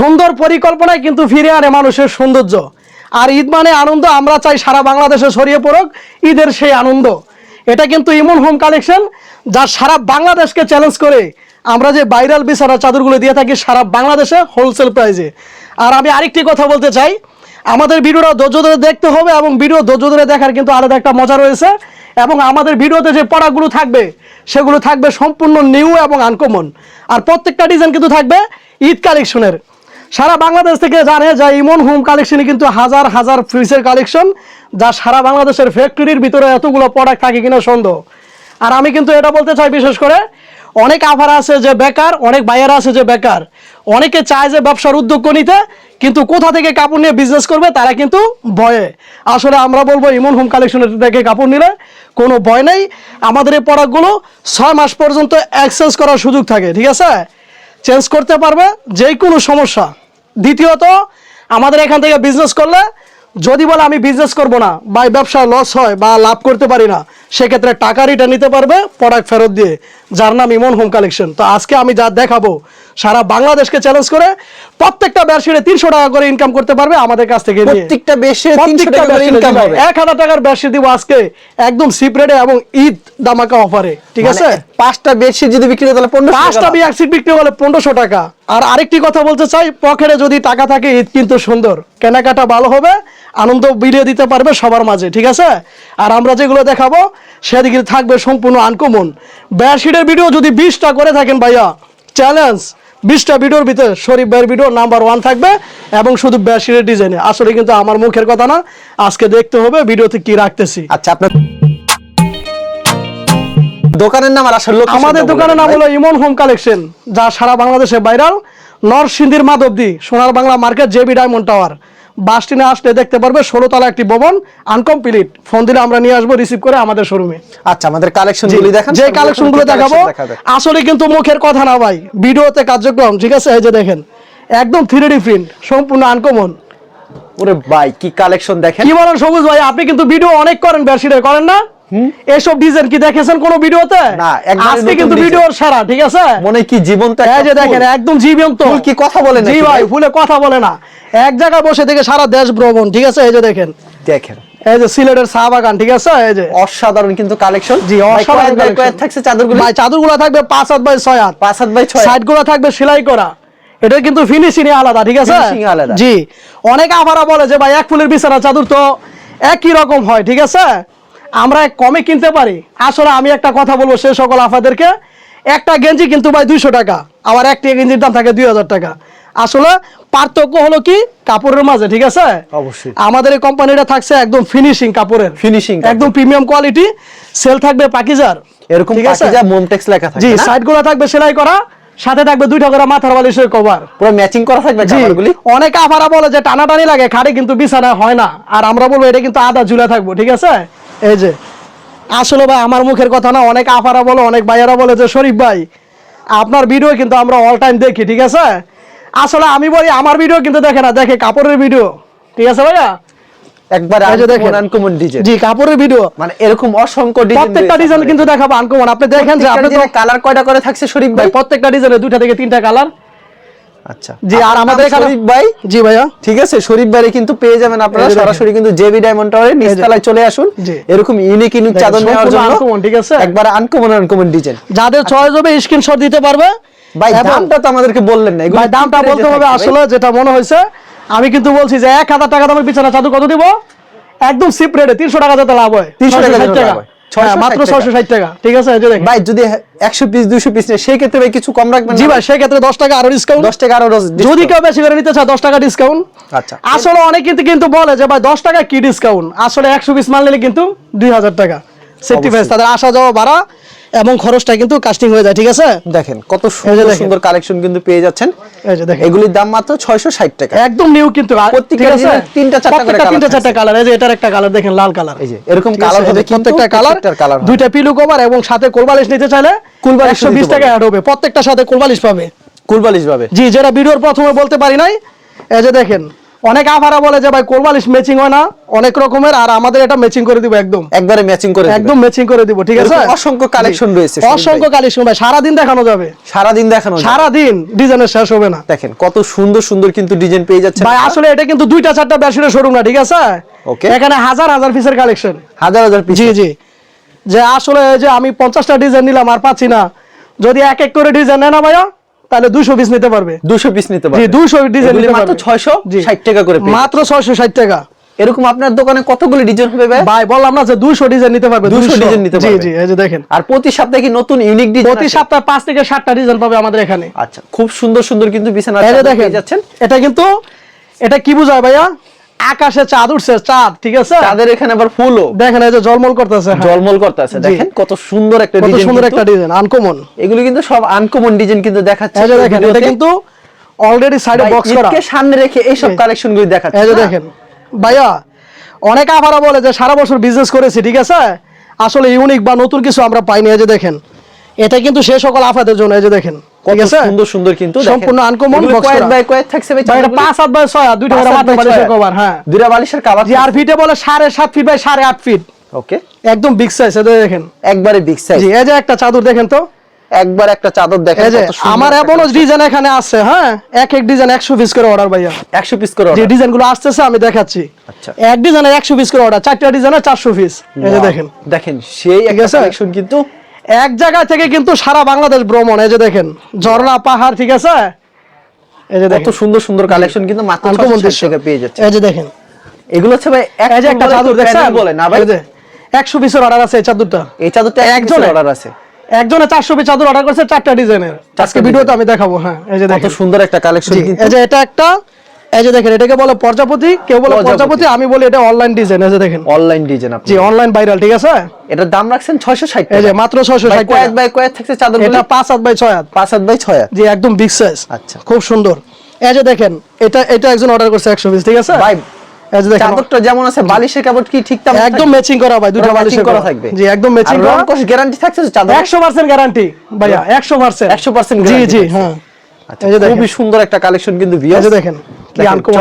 সুন্দর পরিকল্পনায় কিন্তু ফিরে আনে মানুষের সৌন্দর্য। আর ঈদ মানে আনন্দ, আমরা চাই সারা বাংলাদেশে ছড়িয়ে পড়ুক ঈদের সেই আনন্দ। এটা কিন্তু ইমন হোম কালেকশন, যা সারা বাংলাদেশকে চ্যালেঞ্জ করে। আমরা যে ভাইরাল বিছানা চাদরগুলো দিয়ে থাকি সারা বাংলাদেশে হোলসেল প্রাইজে আর আমি আরেকটি কথা বলতে চাই, আমাদের ভিডিওটা ধৈর্য ধরে দেখতে হবে এবং ভিডিও ধৈর্য ধরে দেখার কিন্তু আলাদা একটা মজা রয়েছে। এবং আমাদের ভিডিওতে যে পড়াগুলো থাকবে, সেগুলো থাকবে সম্পূর্ণ নিউ এবং আনকমন আর প্রত্যেকটা ডিজাইন কিন্তু থাকবে ঈদ কালেকশনের। সারা বাংলাদেশ থেকে জানে যে ইমন হোম কালেকশনে কিন্তু হাজার হাজার ফ্রিজের কালেকশন, যা সারা বাংলাদেশের ফ্যাক্টরির ভিতরে এতগুলো প্রোডাক্ট থাকে কিনা সন্দেহ। আর আমি কিন্তু এটা বলতে চাই বিশেষ করে, অনেক আফার আছে যে বেকার, অনেক বাইয়ার আছে যে বেকার। অনেকে চায় যে ব্যবসার উদ্যোগ নিতে, কিন্তু কোথা থেকে কাপড় নিয়ে বিজনেস করবে তারা কিন্তু ভয়ে। আসলে আমরা বলব ইমন হোম কালেকশনের থেকে কাপড় নিলে কোনো ভয় নেই। আমাদের এই প্রোডাক্টগুলো ছয় মাস পর্যন্ত এক্সচেঞ্জ করার সুযোগ থাকে, ঠিক আছে? চেঞ্জ করতে পারবে যে কোনো সমস্যা। দ্বিতীয়ত, আমাদের এখান থেকে বিজনেস করলে, যদি বলে আমি বিজনেস করব না বা ব্যবসায় লস হয় বা লাভ করতে পারি না সেক্ষেত্রে টাকা রিটার্ন নিতে পারবে প্রোডাক্ট ফেরত দিয়ে যার নাম ইমন হোম কালেকশন তো আজকে আমি যা দেখাবো সারা বাংলাদেশকে চ্যালেঞ্জ করে প্রত্যেকটা বেডশিটে তিনশো টাকা করে ইনকাম করতে পারবে আমাদের কাছ থেকে প্রত্যেকটা বেশে বেডশিটে এক হাজার টাকার বেডশিট দিব আজকে একদম সিপ রেটে এবং ঈদ দামাকা অফারে ঠিক আছে? মানে পাঁচটা বেডশিট যদি বিক্রি হয় তাহলে পনেরো পাঁচটা বিয়ার বিক্রি হলে পনেরোশো টাকা। আর আরেকটি কথা বলতে চাই পকেটে যদি টাকা থাকে ঈদ কিন্তু সুন্দর। কেনাকাটা ভালো হবে আনন্দ বিলিয়ে দিতে পারবে সবার মাঝে ঠিক আছে? আর আমরা যেগুলো দেখাবো সেদিকে থাকবে সম্পূর্ণ আনকমন বেডশিটের ভিডিও যদি বিশটা করে থাকেন ভাইয়া চ্যালেঞ্জ বিশটা ভিডিওর ভিতরে শরীফ ভাইয়ের ভিডিও নাম্বার ওয়ান থাকবে এবং শুধু বেডশিটের ডিজাইনে আসলে কিন্তু আমার মুখের কথা না আজকে দেখতে হবে ভিডিওতে কি রাখতেছি। আচ্ছা আপনার দোকানের নাম আর আসল আমাদের দোকানের নাম হলো ইমন হোম কালেকশন যা সারা বাংলাদেশে ভাইরাল নরসিংদীর Madhabdi Sonar Bangla market JB diamond tower. বাস না আসলে দেখতে পারবে ষোলোতলা একটি ভবন আনকমপ্লিট ফোন দিলে আমরা নিয়ে আসব রিসিভ করে আমাদের শোরুমে আচ্ছা আমাদের কালেকশন গুলি দেখান যে সবগুলো কালেকশনগুলো দেখাবো আসলে কিন্তু মুখের কথা না ভাই ভিডিওতে কার্যক্রম ঠিক আছে? এই যে দেখেন একদম থ্রি ডি প্রিন্ট সম্পূর্ণ আনকমন ওরে ভাই কি কালেকশন দেখেন। কি বলেন সবুজ ভাই আপনি কিন্তু ভিডিও অনেক করেন বেশি করেন না? এসব ডিজাইন কি দেখেছেন কোন ভিডিওতে? না, আজকে কিন্তু। ভিডিওর সারা ঠিক আছে? মনে কি জীবন্ত এই যে দেখেন একদম জীবন্ত। ফুল কি কথা বলে জি ভাই? ফুলে কথা বলে না। এক জায়গায় বসে থেকে সারা দেশ ভ্রমণ ঠিক আছে? এই যে দেখেন। দেখেন। এই যে সিলেটের চা বাগান ঠিক আছে? এই যে। অসাধারণ কিন্তু কালেকশন জি অসাধারণ collection। থাকছে চাদরগুলি? ভাই চাদরগুলো থাকবে হাত বাই হাত। হাত বাই থাকবে সেলাই করা। এটা কিন্তু ফিনিশিং আলাদা ঠিক আছে? আলাদা। জি। অনেক আফারা বলে যে ভাই এক ফুলের বিছানা চাদর তো একই রকম হয় ঠিক আছে? আমরা কমে কিনতে পারি। আসলে আমি একটা কথা বলব সে সকল আফাদেরকে একটা গেঞ্জি কিন্তু ভাই দুইশো টাকা আবার একটা গেঞ্জির দাম থাকে দুই হাজার টাকা। আসলে পার্থক্য হলো কি? কাপড়ের মাঝে ঠিক আছে? অবশ্যই। আমাদের এই কোম্পানিটা থাকছে একদম ফিনিশিং কাপড়ের। কাপড়। একদম প্রিমিয়াম কোয়ালিটি সেল থাকবে পাকিজার এরকম ঠিক আছে? পাকিজা মোমটেক্স লেখা থাকে জি না? সাইডগুলো থাকবে সেলাই করা সাথে থাকবে দুইটা করে মাথার বালিশের কভার পুরো ম্যাচিং করা থাকবে জি কাপড়গুলি? অনেক আফারা বলে যে টানাটানি লাগে খাড়ে কিন্তু বিছানা হয় না। আর আমরা বলব এটা কিন্তু আদা ঝুলে থাকব ঠিক আছে? এই যে আসলে ভাই আমার মুখের কথা না অনেক আফারা বলে অনেক ভাইয়ারা বলে যে শরীফ ভাই আপনার ভিডিও কিন্তু আমরা অল টাইম দেখি ঠিক আছে? আসলে আমি বলি আমার ভিডিও কিন্তু দেখে না দেখে কাপড়ের ভিডিও ঠিক আছে ভাইয়া? একবার দেখেন। আনকমন ডিজাইন জি কাপড়ের ভিডিও। মানে এরকম অসংখ্য ডিজাইন প্রত্যেকটা ডিজাইন কিন্তু দেখাবো আনকমন। আপনি দেখেন যে আপনি কালার কয়টা করে থাকছে শরীফ ভাই? ভাই প্রত্যেকটা ডিজাইনে দুইটা থেকে তিনটা কালার আচ্ছা। জি আর আমাদের শরীফ ভাই? জি ভাইয়া। ঠিক আছে শরীফ ভাই কিন্তু পেয়ে যাবেন আপনারা। সরাসরি কিন্তু জেবি ডায়মন্ড টাওয়ারে নিচতলায় চলে আসুন। এরকম ইউনিক ইউনিক চাদর নেওয়ার জন্য ঠিক আছে? একবার আনকমন আনকমন ডিজাইন যাদের চয়েস হবে স্ক্রিনশট দিতে পারবে। ভাই দামটা তো আমাদেরকে বললেন না। ভাই দামটা বলতে হবে আসলে যেটা মনে হয়েছে আমি কিন্তু বলছি যে এক হাজার টাকা দামের বিছানা চাদর কত দিব? একদম সিপ রেটে তিনশো টাকা যাতে লাভ হয়। 300 টাকা 660 যাতে টাকা লাভ হয়। 660 মাত্র ছয়শো ষাট টাকা। ঠিক আছে এই যে দেখেন। ভাই যদি একশো পিস দুইশো পিস সেই ক্ষেত্রে ভাই কিছু কম রাখবেন জি না? ভাই সেক্ষেত্রে দশ টাকা আরও ডিসকাউন্ট দশ টাকা আরও যদি কেউ বেশি করে নিতে চায় দশ টাকা ডিসকাউন্ট আচ্ছা। আসলে অনেক কিন্তু কিন্তু বলে যে ভাই দশ টাকা কি ডিসকাউন্ট আসলে একশো পিস মাল নিলে কিন্তু দুই হাজার টাকা। সেফটি তাদের আসা যাওয়া ভাড়া এবং খরচটা কিন্তু কাস্টিং হয়ে যায় ঠিক আছে? দেখেন কত সুন্দর সুন্দর কালেকশন কিন্তু পেয়ে যাচ্ছেন। এগুলির দাম মাত্র ছয়শো ষাট টাকা। একদম নিউ কিন্তু প্রত্যেকটা তিনটা চারটা করে তিনটা চারটা কালার এই যে এটার একটা কালার দেখেন লাল কালার এই যে এরকম কালার হবে প্রত্যেকটা কালার কালার দুইটা পিলু কভার এবং সাথে কোলবালিশ নিতে চাইলে কোলবালিশ একশো বিশ নিতে টাকা অ্যাড হবে। প্রত্যেকটার সাথে কোলবালিশ পাবে। কুলবালিশ পাবে। জি যেটা ভিডিওর প্রথমে বলতে পারি নাই এই যে দেখেন অনেক আফারা বলে যে ভাই কোরবালিশ ম্যাচিং হয় না অনেক রকমের আর আমাদের এটা ম্যাচিং করে দিব একদম। একবারে ম্যাচিং করে একদম ম্যাচিং করে দিব ঠিক আছে? অসংখ্য কালেকশন। রয়েছে অসংখ্য ভাই। কালেকশন ভাই সারাদিন দেখানো যাবে। সারাদিন দেখানো যায়। সারাদিন ডিজাইনের শেষ হবে না। দেখেন কত সুন্দর সুন্দর কিন্তু ডিজাইন পেয়ে যাচ্ছে ভাই আসলে এটা কিন্তু দুইটা চারটা ব্যাসুরের শোরুম না ঠিক আছে? Okay. এখানে হাজার হাজার পিসের কালেকশন হাজার হাজার পিস জি জি। যে আসলে যে আমি পঞ্চাশটা ডিজাইন নিলাম আর পাচ্ছি না। যদি এক এক করে ডিজাইন নেয় না ভাইয়া? তাহলে পিস নিতে পারবে। 200 পিস নিতে জি ডিজাইন মাত্র পারবে। 660 টাকা করে মাত্র ছয়শো ষাট টাকা। এরকম আপনার দোকানে কতগুলি ডিজাইন হবে ভাই? ভাই বললাম না যে দুশো ডিজাইন নিতে পারবে 200 ডিজাইন নিতে পারবে। জি এই যে দেখেন। আর প্রতি সপ্তাহে কি নতুন ইউনিক ডিজাইন প্রতি সপ্তাহে পাঁচ থেকে সাতটা ডিজাইন পাবে আমাদের এখানে। আচ্ছা খুব সুন্দর সুন্দর কিন্তু বিছানা এই দেখেন যাচ্ছেন। এটা কিন্তু এটা কি বোঝায় ভাইয়া? আকাশে চাঁদ উঠছে চাঁদ ঠিক আছে? তাদের এখানে আবার ফুলও। দেখেন এই যে জলমল করতেছে জলমল করতেছে দেখেন কত সুন্দর একটা কত ডিজাইন সুন্দর একটা ডিজাইন আনকমন এগুলো কিন্তু সব আনকমন ডিজাইন কিন্তু দেখাচ্ছে এই যে দেখেন এটা কিন্তু অলরেডি সাইডে বক্স করা। ঈদকে সামনে রেখে এই সব কালেকশনগুলো দেখাচ্ছে। এই যে দেখেন ভাইয়া অনেক আভারা বলে যে সারা বছর বিজনেস করেছি ঠিক আছে? আসলে ইউনিক বা নতুন কিছু আমরা পাইনি এই যে দেখেন। এটা কিন্তু সে সকল আফাদের জন্য এই যে দেখেন। কত ঠিক আছে? সুন্দর সুন্দর কিন্তু সম্পূর্ণ আনকমন কয়েক বাই কয়েক থাকছে ভাই ভাই এটা চাদরগুলো? পাঁচ হাত বাই ছয় দুইটা করে মাত্র বালিশের কভার হ্যাঁ। দুইটা বালিশের কাভার জি আর ফিটে বলে সাড়ে সাত ফিট বাই সাড়ে আট ফিট ওকে একদম বিগ সাইজ এটা দেখেন। একবারে বিগ সাইজ জি এই যে একটা চাদর দেখেন তো। একবার একটা চাদর দেখেন এই যে কত সুন্দর আমার এমনও ডিজাইন এখানে আছে হ্যাঁ? এক এক ডিজাইন একশো পিস করে অর্ডার ভাইয়া। 100 পিস করে যে ডিজাইনগুলো আসতেছে আমি দেখাচ্ছি। আচ্ছা। এক ডিজাইনের একশো পিস করে অর্ডার চারটা ডিজাইনের চারশো পিস এই যে দেখেন। দেখেন সেই? কালেকশন কিন্তু এক জায়গা থেকে কিন্তু সারা বাংলাদেশ ভ্রমণ এই যে দেখেন ঝর্ণা পাহাড় ঠিক আছে? এই যে কত দেখেন। সুন্দর সুন্দর কালেকশন কিন্তু মাত্র আনকমন 660 দৃশ্য পেয়ে যাচ্ছে। এই যে দেখেন। এগুলো হচ্ছে ভাই এক যে একটা চাদর দেখছেন? বলে না ভাই? এই যে একশো পিসের অর্ডার আছে এই চাদরটা। এই চাদরটা একজনের। অর্ডার আছে। একজনে চারশো পিস চাদর অর্ডার করেছে চারটা ডিজাইনের। আজকে। ভিডিওতে আমি দেখাবো হ্যাঁ এই যে কত দেখেন। সুন্দর একটা কালেকশন এই যে এটা একটা এই যে দেখেন এটাকে বলে প্রজাপতি কেউ বলে প্রজাপতি। আমি বলি এটা অনলাইন ডিজাইন এই যে দেখেন। অনলাইন ডিজাইন আপনি। জি অনলাইন ভাইরাল ঠিক আছে? এটার দাম রাখছেন 660 এই যে মাত্র ছয়শো ভাই ষাট কয়েক বাই কয়েক থাকছে চাদরগুলো। এটা পাঁচ হাত বাই ছয় হাত। পাঁচ হাত বাই ছয় হাত। জি একদম বিগ সাইজ আচ্ছা। খুব সুন্দর। এই যে দেখেন এটা এটা একজন অর্ডার করছে একশো পিস ঠিক আছে? ভাই এই যে দেখেন। চাদরটা যেমন আছে বালিশের কাপড় কি ঠিক তেমন একদম ম্যাচিং করা ভাই দুটো বালিশের করা থাকবে। জি একদম ম্যাচিং করা। রং কোশ গ্যারান্টি থাকছে চাদর? একশো পার্সেন্ট গ্যারান্টি ভাইয়া একশো পার্সেন্ট 100% জি জি হ্যাঁ। আচ্ছা এই যে দেখেন। খুবই সুন্দর একটা কালেকশন কিন্তু এই দেখেন।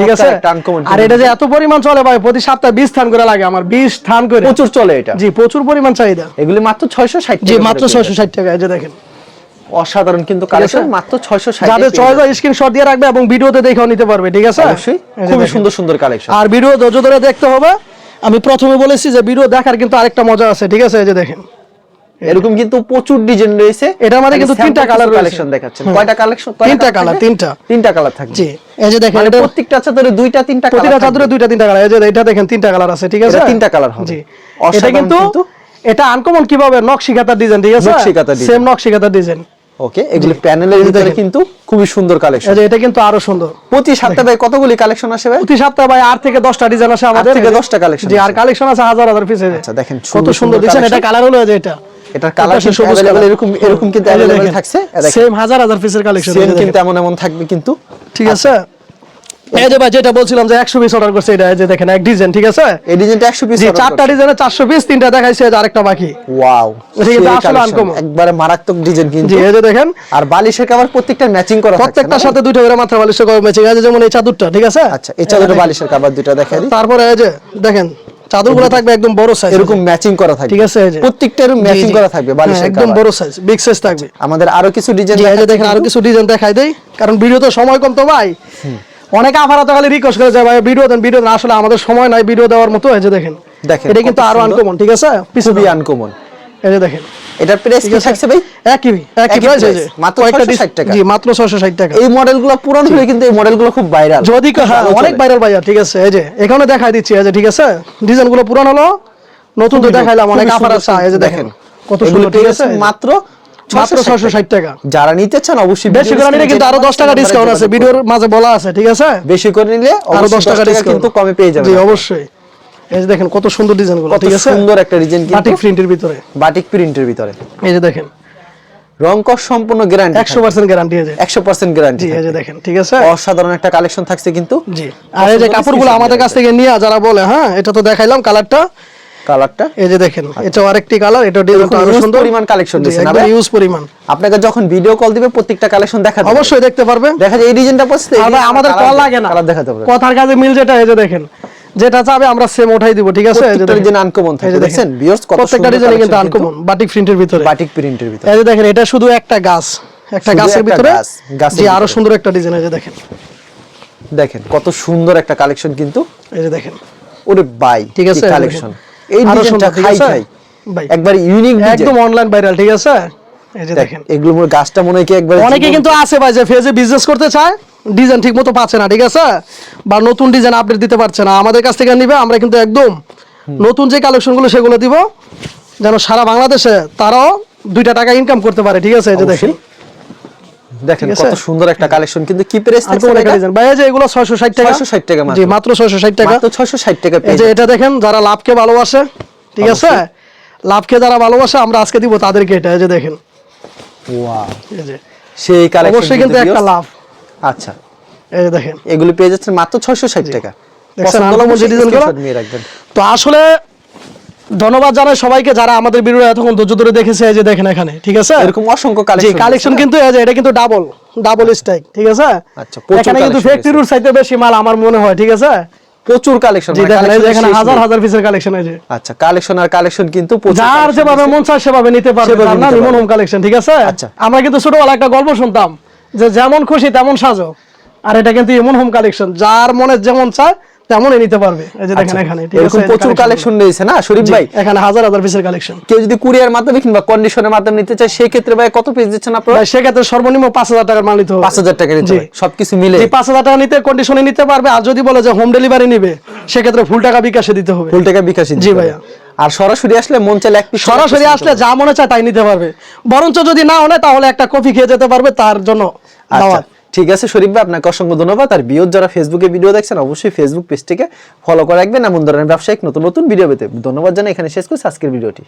ঠিক আছে? চমৎকার একটা uncommon আর এটা যে এত পরিমাণ চলে ভাই প্রতি সপ্তাহে বিশ থান করে লাগে আমার বিশ থান করে। প্রচুর চলে এটা। জি প্রচুর পরিমাণ চাহিদা। এগুলি মাত্র 660 জি মাত্র করে পেয়ে ছয়শো ষাট টাকা এই যে দেখেন। অসাধারণ কিন্তু কালেকশন মাত্র 660 যাদের চয়েস হয় স্ক্রিনশট দিয়ে রাখবে এবং ভিডিওতে দেখেও নিতে পারবে ঠিক আছে? অবশ্যই খুবই সুন্দর সুন্দর কালেকশন আর ভিডিও ধৈর্য ধরে দেখতে হবে। আমি প্রথমে বলেছি যে ভিডিও দেখার কিন্তু আরেকটা মজা আছে ঠিক আছে? এই যে দেখেন। এরকম কিন্তু প্রচুর ডিজাইন রয়েছে। এটার মধ্যে কিন্তু তিনটা কালার কালেকশন দেখাচ্ছেন। কয়টা কালেকশন তিনটা কালার তিনটা। তিনটা কালার থাকবে। জি এই যে দেখেন মানে এটা প্রত্যেকটা চাদরে দুইটা তিনটা প্রতিটা colour চাদরে দুইটা তিনটা কালার এই যে এটা দেখেন তিনটা কালার আছে ঠিক আছে? এটা তিনটা colour হবে। জি। এটা কিন্তু। এটা আনকমন কীভাবে? নকশি কাতার ডিজাইন ঠিক আছে? নকশি কাঁথার design। সেম নকশি কাতার ডিজাইন ওকে এগুলি প্যানেলের ভিতরে কিন্তু খুবই সুন্দর কালেকশন এই যে এটা কিন্তু আরও সুন্দর। প্রতি সপ্তাহে ভাই কতগুলি কালেকশন আসে ভাই? প্রতি সপ্তাহে ভাই আট থেকে দশটা ডিজাইন আসে আমাদের। থেকে এই যে- 10টা collection জি আর কালেকশন আছে হাজার হাজার পিস আচ্ছা, দেখেন, কত সুন্দর সুন্দর এটা কালার হলো যে এটা। এটার কালার কিন্তু এরকম এরকম কিন্তু দেখেন। থাকছে। সেম হাজার হাজার পিসের কালেকশন সেম কিন্তু এমন এমন থাকবে কিন্তু। ঠিক আছে। এই যে ভাই যেটা বলছিলাম যে একশো পিস অর্ডার করছে এটা যে দেখেন এক ডিজাইন ঠিক আছে? এই ডিজাইনটা 100 পিস চারটা ডিজাইনে চারশো পিস তিনটা দেখাইছে যে আরেকটা বাকি। ওয়াও আসলে। একবারে মারাত্মক ডিজাইন কিন্তু। এই যে দেখেন। আর বালিশের কভার প্রত্যেকটা ম্যাচিং করা প্রত্যেকটার সাথে দুইটা করে মাত্রা বালিশের কভার ম্যাচিং আছে যেমন এই চাদরটা ঠিক আছে? আচ্ছা এই চাদরে বালিশের কভার দুটো দেখাই তারপরে এই যে দেখেন চাদরগুলো থাকবে একদম বড় সাইজ এরকম ম্যাচিং করা থাকবে। ঠিক আছে এই প্রত্যেকটা এরকম ম্যাচিং করা থাকবে বালিশের হ্যাঁ, একদম বড় সাইজ বিগ সাইজ থাকবে। আমাদের আরও কিছু ডিজাইন দেখাই দেখেন আরও কিছু ডিজাইন দেখাই দেই। কারণ ভিডিও তো সময় কম তো ভাই। অনেকে আবার তো খালি রিকোয়েস্ট করে যায় ভাই ভিডিও দেন ভিডিও দেন। আসলে আমাদের সময় নাই ভিডিও দেওয়ার মতো হয়েছে দেখেন। দেখেন, এটা কিন্তু আরও আনকমন ঠিক আছে? পিছু খুবই আনকমন এই যে দেখেন। এটার প্রাইস কি থাকছে ভাই? একই একই প্রাইস যে মাত্র 660 টাকা। জি মাত্র 660 টাকা। এই মডেলগুলো পুরান হলে কিন্তু এই মডেলগুলো খুব ভাইরাল যদি হ্যাঁ অনেক ভাইরাল ভাইয়া ঠিক আছে। এই যে এখানে দেখাই দিচ্ছি এই যে ঠিক আছে? ডিজাইনগুলো পুরান হলো নতুন তো দেখাইলাম অনেক আফার আছে এই যে দেখেন কত সুন্দর ঠিক আছে? মাত্র মাত্র 660 660 টাকা। যারা নিতে চান অবশ্যই বেশি করে নিলে কিন্তু আরও 10 টাকা ডিসকাউন্ট আছে ভিডিওর মাঝে বলা আছে ঠিক আছে? বেশি করে নিলে আরও আরও 10 টাকা ডিসকাউন্ট কিন্তু কমে পেয়ে যাবেন। জি অবশ্যই। এই যে দেখেন কত সুন্দর ডিজাইনগুলো কত ঠিক আছে? সুন্দর একটা ডিজাইন কিন্তু বাটিক প্রিন্টের ভিতরে। বাটিক প্রিন্টের ভিতরে। এই যে দেখেন। রং সম্পূর্ণ গ্যারান্টি 100% গ্যারান্টি আছে। 100% গ্যারান্টি জি এই দেখেন ঠিক আছে? অসাধারণ একটা কালেকশন থাকছে কিন্তু। জি আর এই যে কাপড়গুলো আমাদের কাছ থেকে নিয়ে যারা বলে হ্যাঁ এটা তো দেখাইলাম কালারটা। কালারটা? এই যে দেখেন এটা আরেকটি কালার এটা ডিজাইনটা আরও সুন্দর। পরিমাণ collection দিয়েছেন, না ভাই? ইউজ পরিমাণ। আপনাকে যখন ভিডিও কল দিবে প্রত্যেকটা কালেকশন দেখা অবশ্যই দেখতে পারবে। দেখা যায় এই ডিজাইনটা পছন্দ আর আমাদের কল লাগে না। কালার দেখাতে পারবে কথার কাজে মিল যেটা এই যে দেখেন। যেটা চাবে আমরা সেম ওঠাই দিব ঠিক আছে? প্রত্যেকটা ডিজাইন আনকমন থাকে। দেখেন ভিউয়ার্স কত প্রত্যেকটা সুন্দর ডিজাইন কিন্তু আনকমন বাটিক প্রিন্টের ভিতরে। বাটিক প্রিন্টের ভিতরে। এই যে দেখেন এটা শুধু একটা গাছ একটা গাছের ভিতরে। গাছ, জি আরও সুন্দর একটা ডিজাইন যে দেখেন। দেখেন কত সুন্দর একটা কালেকশন কিন্তু। এই যে দেখেন। ওরে বাই ঠিক আছে কালেকশন এই ডিজাইনটা খাই খাই। ভাই একবার ইউনিক একদম অনলাইন ভাইরাল ঠিক আছে? এই যে দেখেন দেখেন। এগুলো গাছটা মনে হয় কি একবার অনেকে কিন্তু আছে ভাই যে ফেজে বিজনেস করতে চায় ডিজাইন ঠিক মতো পাচ্ছে না ঠিক আছে? বা নতুন ডিজাইন আপডেট দিতে পারছে না। আমাদের কাছ থেকে নিবে আমরা কিন্তু একদম নতুন যে কালেকশনগুলো সেগুলো দিব যেন সারা বাংলাদেশে তারাও দুইটা টাকা ইনকাম করতে পারে ঠিক আছে? এই যে দেখেন। দেখেন কত সুন্দর একটা কালেকশন কিন্তু কি প্রাইস আর কোন একটা ডিজাইন ভাই এই যে এগুলো 660 টাকা। 660 টাকা মাত্র। জি মাত্র 660 টাকা। মাত্র 660 টাকা এই যে এটা দেখেন যারা লাভকে ভালোবাসে ঠিক আছে? লাভকে যারা ভালোবাসে আমরা আজকে দিব তাদেরকে এটা এই যে দেখেন। ওয়াও এই যে। সেই কালেকশন অবশ্যই কিন্তু একটা লাভ। আচ্ছা। এই দেখেন। এগুলো পেয়ে যাচ্ছেন মাত্র 660 টাকা। দেখছেন পছন্দ হলে আনকমন যে অবশ্যই ডিজাইনগুলো? screenshot নিয়ে রাখবেন। তো আসলে ধন্যবাদ জানাই সবাইকে যারা আমাদের ভিডিও এতক্ষণ ধৈর্য ধরে দেখেছে যে দেখেন এখানে ঠিক আছে? এরকম অসংখ্য কালেকশন কালেকশন কিন্তু এটা কিন্তু ডাবল ডাবল স্ট্রাইক ঠিক আছে? আচ্ছা, এখানে কিন্তু ফ্যাক্টরির চাইতে বেশি মাল আমার মনে হয় ঠিক আছে? প্রচুর কালেকশন দেখেন এখানে হাজার হাজার পিসের কালেকশন আছে আচ্ছা কালেকশন আর কালেকশন কিন্তু যার যেভাবে মন চায় সেভাবে নিতে পারবে। হোম কালেকশন ঠিক আছে? আচ্ছা। আমরা কিন্তু ছোটবেলা একটা গল্প শুনতাম। যে যেমন খুশি তেমন সাজো। আর এটা কিন্তু ইমন হোম কালেকশন যার মনে যেমন চায় তেমনই নিতে পারবে। এই যে দেখেন আচ্ছা, এখানে এরকম প্রচুর কালেকশন রয়েছে না শরীফ ভাই? এখানে হাজার হাজার পিসের কালেকশন কেউ যদি কুরিয়ার মাধ্যমে কিংবা কন্ডিশনের মাধ্যমে নিতে চায় সেই ক্ষেত্রে ভাই কত পিস দিচ্ছেন আপনারা? ভাই সেক্ষেত্রে সর্বনিম্ন পাঁচ হাজার টাকার মাল নিতে হবে। পাঁচ হাজার টাকা নিতে হবে সবকিছু মিলে। জি পাঁচ হাজার টাকা নিতে কন্ডিশনে নিতে পারবে আর যদি বলে যে হোম ডেলিভারি নিবে সেক্ষেত্রে ফুল টাকা বিকাশে দিতে হবে। ফুল টাকা বিকাশি জি ভাইয়া। আর সরাসরি আসলে মন চাইলে এক সরাসরি আসলে যা মনে চায় তাই নিতে পারবে। বরঞ্চ যদি না হয় তাহলে একটা কফি খেয়ে যেতে পারবে তার জন্য আচ্ছা দাওয়াত। ঠিক আছে শরীফ ভাই আপনাকে অসংখ্য ধন্যবাদ। আর বিয়োর যারা ফেসবুকে ভিডিও দেখছেন অবশ্যই ফেসবুক পেজটিকে ফলো করে রাখবেন। এমন ধরনের ব্যবসায়িক নতুন নতুন ভিডিও পেতে ধন্যবাদ জানাই। এখানে শেষ করছি আজকের ভিডিওটি